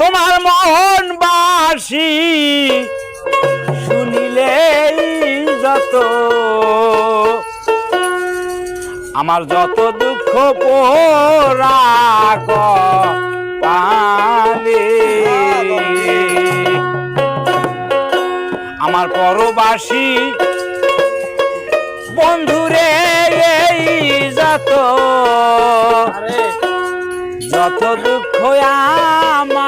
তোমার মোহন বাসি শুনিলে যত। আমার যত দুঃখ পোরা পালে আমার পরবাসী বন্ধুরে এই যত। যত দুঃখ আমার